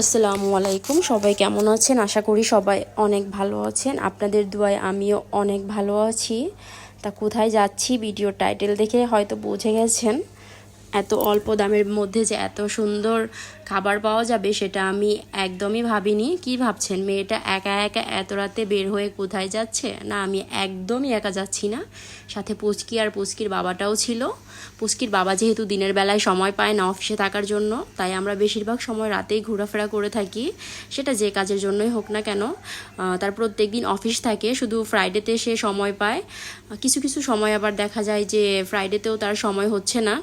আসসালামু আলাইকুম। সবাই কেমন আছেন? আশা করি সবাই অনেক ভালো আছেন। আপনাদের দুয়ায় আমিও অনেক ভালো আছি। তা কোথায় যাচ্ছি? ভিডিও টাইটেল দেখে হয়তো বুঝে গেছেন। এত অল্প দামের মধ্যে যে এত সুন্দর খাবার পাওয়া যাবে সেটা আমি একদমই ভাবিনি। কি ভাবছেন? মেয়েটা একা একা এত রাতে বের হয়ে কোথায় যাচ্ছে? না, আমি একদমই একা যাচ্ছি না। সাথে পুচকি আর পুচকির বাবাটাও ছিল। পুচকির বাবা যেহেতু দিনের বেলায় সময় পায় না অফিসে থাকার জন্য, তাই আমরা বেশিরভাগ সময় রাতেই ঘোরাফেরা করে থাকি। সেটা যে কাজের জন্যই হোক না কেন তার প্রত্যেক দিন অফিস থাকে, শুধু ফ্রাইডেতে সে সময় পায়। কিছু কিছু সময় আবার দেখা যায় যে ফ্রাইডেতেও তার সময় হচ্ছে না।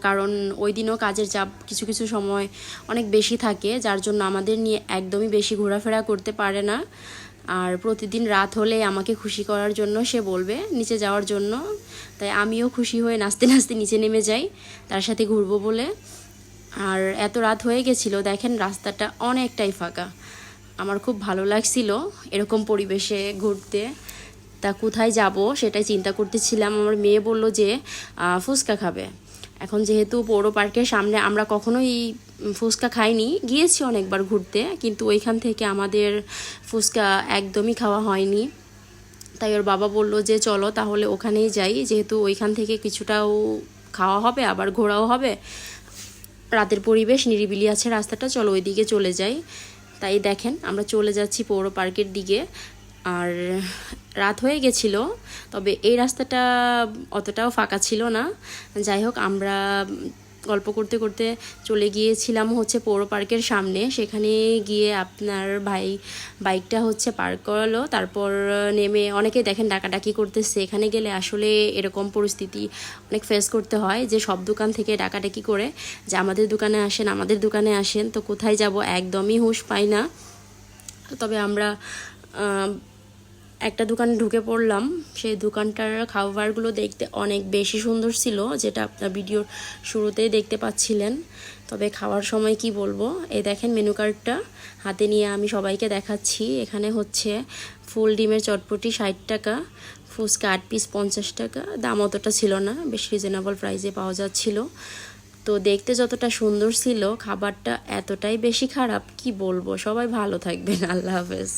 কারণ ওই দিনও কাজের চাপ কিছু কিছু সময় অনেক বেশি থাকে, যার জন্য আমাদের নিয়ে একদমই বেশি ঘোরাফেরা করতে পারে না। আর প্রতিদিন রাত হলে আমাকে খুশি করার জন্য সে বলবে, নিচে যাওয়ার জন্য। তাই আমিও খুশি হয়ে নাচতে নাচতে নিচে নেমে যাই, তার সাথে ঘুরবো বলে। আর এত রাত হয়ে গেছিল, দেখেন রাস্তাটা অনেকটাই ফাঁকা। আমার খুব ভালো লাগছিল এরকম পরিবেশে ঘুরতে। তা কোথায় যাব সেটাই চিন্তা করতেছিলাম। আমার মেয়ে বলল যে ফুচকা খাবে। এখন যেহেতু পৌর পার্কের সামনে আমরা কখনোই ফুচকা খাইনি, গিয়েছি অনেকবার ঘুরতে, কিন্তু ওইখান থেকে আমাদের ফুচকা একদমই খাওয়া হয়নি। তাই ওর বাবা বলল যে, চলো তাহলে ওখানেই যাই, যেহেতু ওইখান থেকে কিছুটাও খাওয়া হবে, আবার ঘোরাও হবে। রাতের পরিবেশ নিরিবিলি আছে রাস্তাটা, চলো ওইদিকে চলে যাই। তাই দেখেন, আমরা চলে যাচ্ছি পৌর পার্কের দিকে। আর রাত হয়ে গেছিল, তবে এই রাস্তাটা অতটাও ফাঁকা ছিল না। যাই হোক, আমরা গল্প করতে করতে চলে গিয়েছিলাম হচ্ছে পৌর পার্কের সামনে। সেখানে গিয়ে আপনার ভাই, বাইকটা হচ্ছে পার্ক করালো। তারপর নেমে অনেকে দেখেন ডাকাডাকি করতেছে। এখানে গেলে আসলে এরকম পরিস্থিতি অনেক ফেস করতে হয় যে সব দোকান থেকে ডাকাডাকি করে যে আমাদের দোকানে আসেন, আমাদের দোকানে আসেন, তো কোথায় যাব একদমই হুঁশ পাই না। তবে আমরা একটা দোকানে ঢুকে পড়লাম। সেই দোকানটার খাবারগুলো দেখতে অনেক বেশি সুন্দর ছিল, যেটা আপনার ভিডিওর শুরুতেই দেখতে পাচ্ছিলেন। তবে খাওয়ার সময় কি বলব? এই দেখেন মেনু কার্ডটা হাতে নিয়ে আমি সবাইকে দেখাচ্ছি। এখানে হচ্ছে ফুল ডিমের চটপটি ষাট টাকা, ফুচকা আট পিস পঞ্চাশ টাকা। দাম অতটা ছিল না, বেশ রিজনেবল প্রাইসে পাওয়া যাচ্ছিল। তো দেখতে যতটা সুন্দর ছিল, খাবারটা এতটাই বেশি খারাপ, কি বলব? সবাই ভালো থাকবেন, আল্লাহ হাফেজ।